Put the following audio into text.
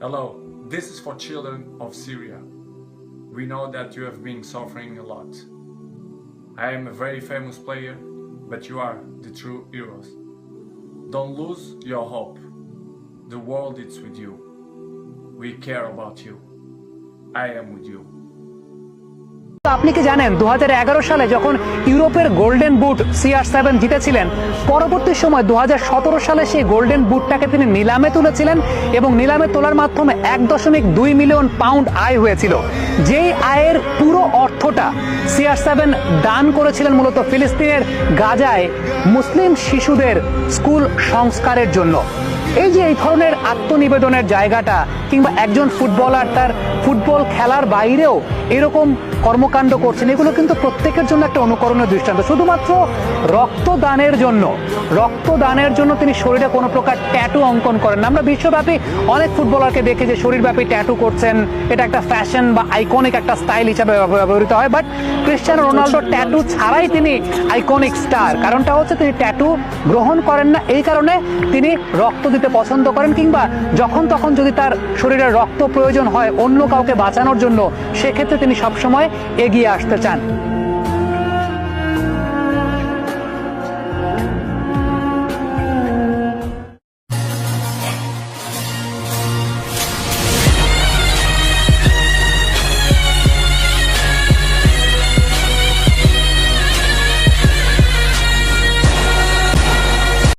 Hello, this is for children of Syria. We know that you have been suffering a lot. I am a very famous player, but you are the true heroes. Don't lose your hope. The world is with you. We care about you. I am with you. আপনি কি জানেন দু হাজার এগারো সালে যখন ইউরোপের golden boot CR seven জিতেছিলেন, পরবর্তী সময় দু সালে সেই গোল্ডেন বুটটাকে তিনি নিলামে তুলেছিলেন এবং নিলামে তোলার মাধ্যমে এক দশমিক দুই মিলিয়ন পাউন্ড আয় হয়েছিল। যেই আয়ের পুরো অর্থটা সিআর সেভেন দান করেছিলেন মূলত ফিলিস্তিনের গাজায় মুসলিম শিশুদের স্কুল সংস্কারের জন্য। এই যে এই ধরনের আত্মনিবেদনের জায়গাটা কিংবা একজন ফুটবলার তার ফুটবল খেলার বাইরেও এরকম কর্মকাণ্ড করছেন, এগুলো কিন্তু প্রত্যেকের জন্য একটা অনুকরণীয় দৃষ্টান্ত। শুধুমাত্র রক্তদানের জন্য রক্তদানের জন্য তিনি শরীরে কোনো প্রকার ট্যাটু অঙ্কন করেন আমরা বিশ্বব্যাপী অনেক ফুটবলারকে দেখি যে শরীরব্যাপী ট্যাটু করছেন। এটা একটা ফ্যাশন বা আইকনিক একটা স্টাইল হিসাবে ব্যবহৃত হয় বাট ক্রিশ্চিয়ানো রোনাল্ডো ট্যাটু ছাড়াই তিনি আইকনিক স্টার কারণটা হচ্ছে তিনি ট্যাটু গ্রহণ করেন না, এই কারণে তিনি রক্ত দিতে পছন্দ করেন, কিংবা যখন তখন যদি তার শরীরে রক্ত প্রয়োজন হয় অন্য কাউকে বাঁচানোর জন্য, সেক্ষেত্রে তিনি সবসময় এগিয়ে আসতে চান।